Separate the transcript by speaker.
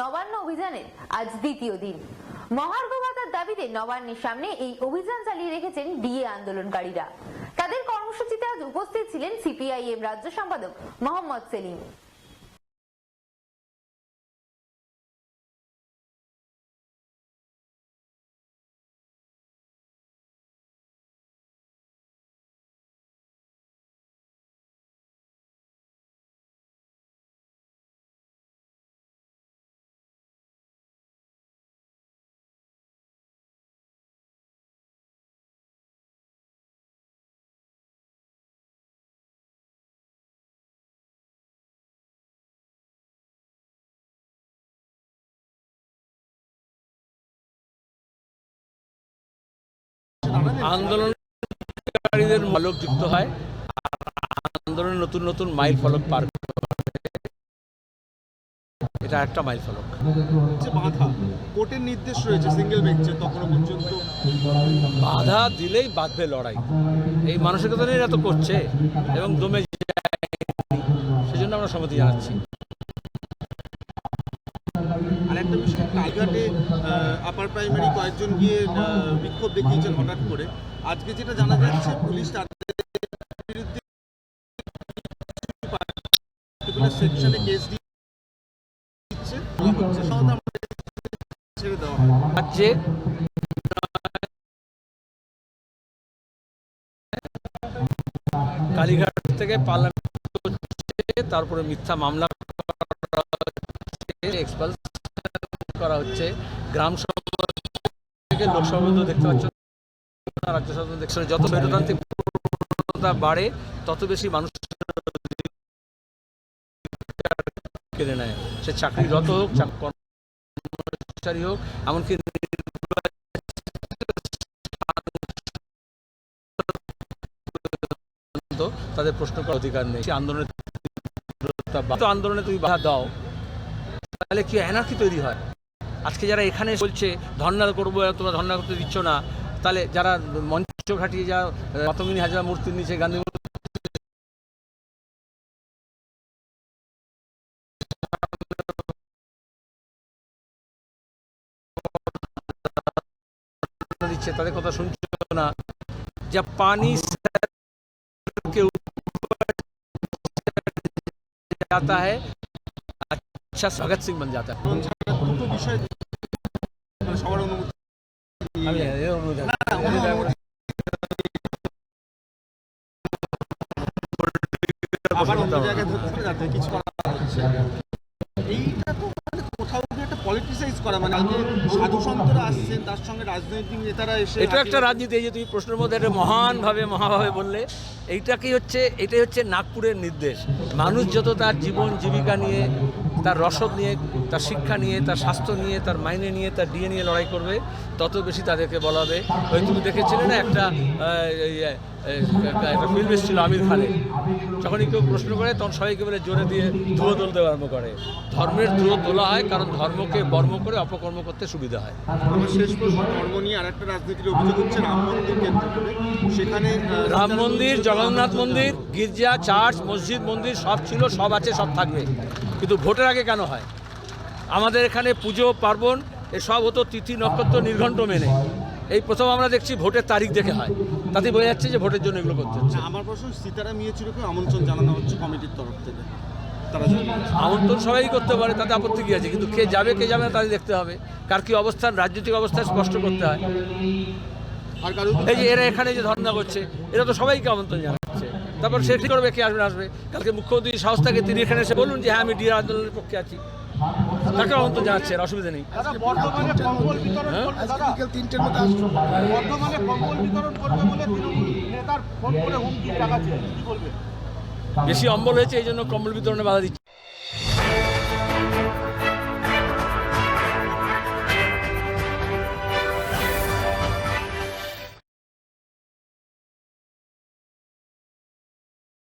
Speaker 1: নবান্ন অভিযানের আজ দ্বিতীয় দিন। মহার্ঘ ভাতার দাবিতে নবান্নের সামনে এই অভিযান চালিয়ে রেখেছেন ডিএ আন্দোলনকারীরা। তাদের কর্মসূচিতে আজ উপস্থিত ছিলেন সিপিআইএম রাজ্য সম্পাদক মোহাম্মদ সেলিম।
Speaker 2: আন্দোলনকারীদের মালক যুক্ত হয়। আর আন্দোলনে নতুন নতুন মাইল ফলক পার এটা একটা মাইল ফলক।
Speaker 3: বাধা কোর্টের নির্দেশ রয়েছে সিঙ্গেল বেঞ্চে তখনও পর্যন্ত।
Speaker 2: বাধা দিলেই বাঁধবে লড়াই। এই মানসিকতা নিয়ে এরা তো করছে এবং দমে যায়। সেজন্য আমরা সম্মতি জানাচ্ছি।
Speaker 3: আপার প্রাইমারি কয়েকজন গিয়ে বিক্ষোভ দেখিয়েছেন হঠাৎ করে। আজকে যেটা জানা যাচ্ছে পুলিশ
Speaker 2: কালীঘাট থেকে পার্লামেন্ট তারপরে মিথ্যা মামলা গ্রাম সভা থেকে লোকসভা দেখতে পাচ্ছ না, রাজ্যসভা পর্যন্ত যত প্রবণতা বাড়ে তত বেশি মানুষ কেড়ে নেয়। সে চাকরিরত হোক কর্মচারী হোক এমনকি তাদের প্রশ্ন করার অধিকার নেই। সেই আন্দোলনের আন্দোলনে তুমি বাধা দাও তাহলে কি এনার্কি তৈরি হয়? আজকে যারা এখানে বলছে ধর্ণা করবো তোমরা ধর্ণা করতে দিচ্ছ না তাহলে যারা মঞ্চ খাটিয়ে যা মাতঙ্গিনী হাজরা মূর্তির নিচে গান্ধী মূর্তি দিচ্ছে তাদের কথা শুনছো না যা পানি के ऊपर जाता है अच्छा भगत सिंह बन जाता है
Speaker 3: সবার অনুমতি
Speaker 2: আমি এর অনুরোধ জানাই।
Speaker 3: না, কোনো অনুমতি আবার অন্য জায়গায় ধরতে হবে যাতে কিছু করা হচ্ছে এইটা তো মানে কোথাও একটা পলিটিসাইজ করা মানে আজকে সাধু সন্তরা আসছেন তার সঙ্গে রাজনৈতিক নেতারা এসে
Speaker 2: এটা একটা রাজনীতি এই যে তুমি প্রশ্নের মধ্যে একটা মহানভাবে মহাভাবে বললে এইটাকেই হচ্ছে এটাই হচ্ছে নাগপুরের নির্দেশ। মানুষ যত তার জীবন জীবিকা নিয়ে তার রসদ নিয়ে তার শিক্ষা নিয়ে তার স্বাস্থ্য নিয়ে তার মাইনে নিয়ে তার ডিএ নিয়ে লড়াই করবে তত বেশি তাদেরকে বলা হবে। ওই তুমি দেখেছিলে না একটা একটা ফিল্ম এসেছিল আমির খানের? যখনই কেউ প্রশ্ন করে তখন সবাইকে বলে জোরে দিয়ে ধুয়ো তুলতে আরম্ভ করে। ধর্মের ধুয়ো তোলা হয় কারণ ধর্মকে বর্ম করে অপকর্ম করতে সুবিধা হয়।
Speaker 3: শেষ প্রশ্ন ধর্ম নিয়ে আর একটা রাজনীতির অভিযোগ হচ্ছে রাম মন্দির কেন্দ্র করে। সেখানে
Speaker 2: রাম মন্দির জগন্নাথ মন্দির গির্জা চার্চ মসজিদ মন্দির সব ছিল সব আছে সব থাকবে। কিন্তু ভোটের আগে কেন হয়? আমাদের এখানে পুজো পার্বণ এসব হতো তিথি নক্ষত্র নির্ঘণ্ট মেনে। এই প্রথম আমরা দেখছি ভোটের তারিখ দেখে হয়। তাতে বোঝা যাচ্ছে যে ভোটের জন্য এগুলো করতে হচ্ছে।
Speaker 3: আমার প্রশ্ন সীতারাম ইয়েচুরিকে আমন্ত্রণ জানানো হচ্ছে কমিটির তরফ থেকে। তারা।
Speaker 2: আমন্ত্রণ সবাই করতে পারে তাতে আপত্তি কী আছে? কিন্তু কে যাবে কে যাবে না তাদের দেখতে হবে। কার কী অবস্থান রাজনৈতিক অবস্থান স্পষ্ট করতে হয়। এই যে এরা এখানে যে ধর্ণা করছে এরা তো সবাইকে আমন্ত্রণ জানাচ্ছে তারপর সে ঠিক করবে কে আসবে আসবে। কালকে মুখ্যমন্ত্রী সাহস থাকে তিনি এখানে এসে বলুন যে হ্যাঁ আমি ডিআর আন্দোলনের পক্ষে আছি। তাকে অন্ত জানাচ্ছে অসুবিধা নেই। হ্যাঁ? বেশি অম্বল হয়েছে এই জন্য কম্বল বিতরণে বাধা দিচ্ছে।